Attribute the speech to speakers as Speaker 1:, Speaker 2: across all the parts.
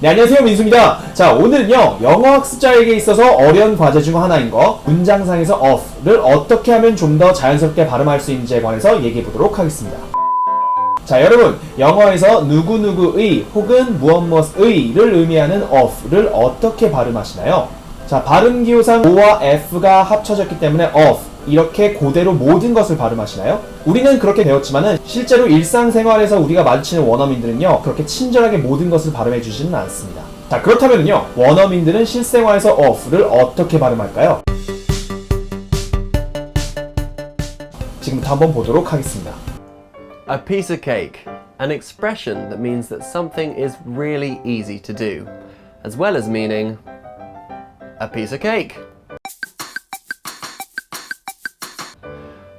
Speaker 1: 네, 안녕하세요. 민수입니다. 자, 오늘은요, 영어 학습자에게 있어서 어려운 과제 중 하나인 거, 문장상에서 of를 어떻게 하면 좀 더 자연스럽게 발음할 수 있는지에 관해서 얘기해 보도록 하겠습니다. 자, 여러분, 영어에서 누구누구의 혹은 무엇 무엇의를 의미하는 of를 어떻게 발음하시나요? 자, 발음 기호상 O와 F가 합쳐졌기 때문에 of 이렇게 그대로 모든 것을 발음하시나요? 우리는 그렇게 배웠지만은 실제로 일상생활에서 우리가 마주치는 원어민들은요 그렇게 친절하게 모든 것을 발음해 주지는 않습니다. 자 그렇다면요 원어민들은 실생활에서 of를 어떻게 발음할까요? 지금부터 한번 보도록 하겠습니다.
Speaker 2: A piece of cake, an expression that means that something is really easy to do, as well as meaning a piece of cake.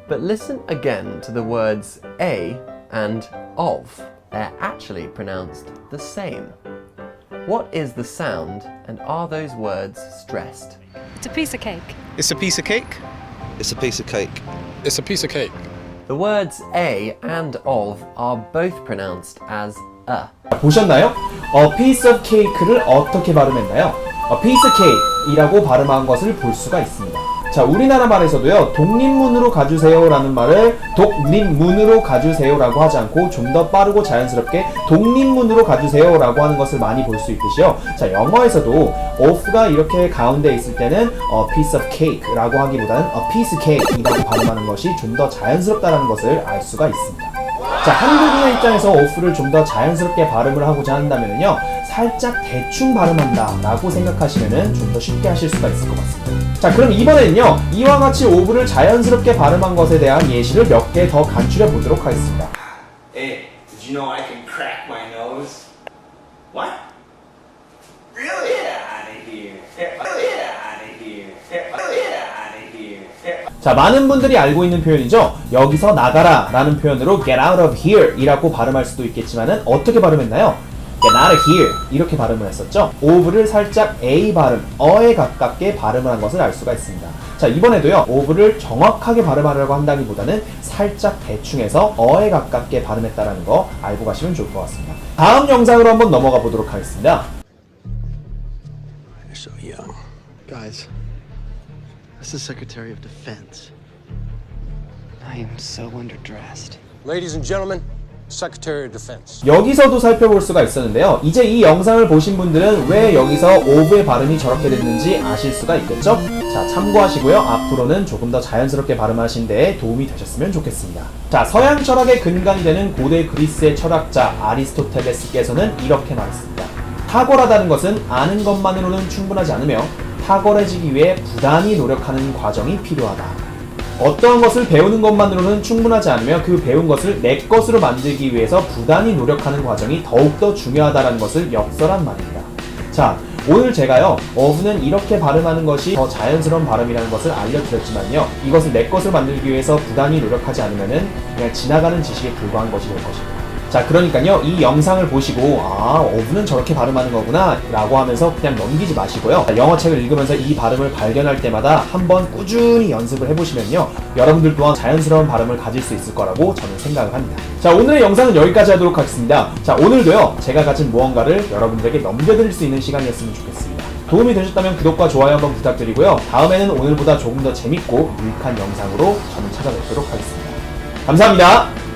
Speaker 2: But listen again to the words a and of. They're actually pronounced the same. What is the sound, and are those words stressed?
Speaker 3: It's a piece of cake.
Speaker 4: It's a piece of cake.
Speaker 5: It's a piece of cake.
Speaker 4: It's a piece of cake.
Speaker 2: The words a and of are both pronounced as a.
Speaker 1: 보셨나요? A piece of cake를 어떻게 발음했나요? A piece of cake이라고 발음한 것을 볼 수가 있습니다. 자, 우리나라 말에서도요, 독립문으로 가주세요라는 말을 독립문으로 가주세요라고 하지 않고 좀 더 빠르고 자연스럽게 독립문으로 가주세요라고 하는 것을 많이 볼 수 있듯이요. 자, 영어에서도 of가 이렇게 가운데 있을 때는 a piece of cake라고 하기보다는 a piece cake이라고 발음하는 것이 좀 더 자연스럽다는 것을 알 수가 있습니다. 자, 한국인의 입장에서 오프를 좀 더 자연스럽게 발음을 하고자 한다면요. 살짝 대충 발음한다 라고 생각하시면 좀 더 쉽게 하실 수가 있을 것 같습니다. 자, 그럼 이번에는요. 이와 같이 오브를 자연스럽게 발음한 것에 대한 예시를 몇 개 더 간추려 보도록 하겠습니다.
Speaker 6: Hey, did you know I can crack my nose? What? Really? Get out of here. Get out of here. Get out of here.
Speaker 1: 자, 많은 분들이 알고 있는 표현이죠. 여기서 나가라 라는 표현으로 get out of here 이라고 발음할 수도 있겠지만은 어떻게 발음했나요? get out of here 이렇게 발음을 했었죠. 오브를 살짝 A 발음, 어에 가깝게 발음을 한 것을 알 수가 있습니다. 자, 이번에도요. 오브를 정확하게 발음하려고 한다기보다는 살짝 대충해서 어에 가깝게 발음했다라는 거 알고 가시면 좋을 것 같습니다. 다음 영상으로 한번 넘어가 보도록 하겠습니다.
Speaker 7: This is Secretary of Defense. I am so underdressed.
Speaker 8: Ladies and gentlemen, Secretary of Defense.
Speaker 1: 여기서도 살펴볼 수가 있었는데요. 이제 이 영상을 보신 분들은 왜 여기서 오브의 발음이 저렇게 됐는지 아실 수가 있겠죠? 자, 참고하시고요. 앞으로는 조금 더 자연스럽게 발음하신 데 도움이 되셨으면 좋겠습니다. 자, 서양 철학의 근간이 되는 고대 그리스의 철학자 아리스토텔레스께서는 이렇게 말했습니다. 탁월하다는 것은 아는 것만으로는 충분하지 않으며 탁월해지기 위해 부단히 노력하는 과정이 필요하다. 어떠한 것을 배우는 것만으로는 충분하지 않으며 그 배운 것을 내 것으로 만들기 위해서 부단히 노력하는 과정이 더욱더 중요하다는 것을 역설한 말입니다. 자, 오늘 제가요, 어부는 이렇게 발음하는 것이 더 자연스러운 발음이라는 것을 알려드렸지만요, 이것을 내 것으로 만들기 위해서 부단히 노력하지 않으면은 그냥 지나가는 지식에 불과한 것이 될 것입니다. 자, 그러니까요, 이 영상을 보시고, 아, 어부는 저렇게 발음하는 거구나, 라고 하면서 그냥 넘기지 마시고요. 자, 영어책을 읽으면서 이 발음을 발견할 때마다 한번 꾸준히 연습을 해보시면요, 여러분들 또한 자연스러운 발음을 가질 수 있을 거라고 저는 생각을 합니다. 자, 오늘의 영상은 여기까지 하도록 하겠습니다. 자, 오늘도요, 제가 가진 무언가를 여러분들에게 넘겨드릴 수 있는 시간이었으면 좋겠습니다. 도움이 되셨다면 구독과 좋아요 한번 부탁드리고요. 다음에는 오늘보다 조금 더 재밌고 유익한 영상으로 저는 찾아뵙도록 하겠습니다. 감사합니다.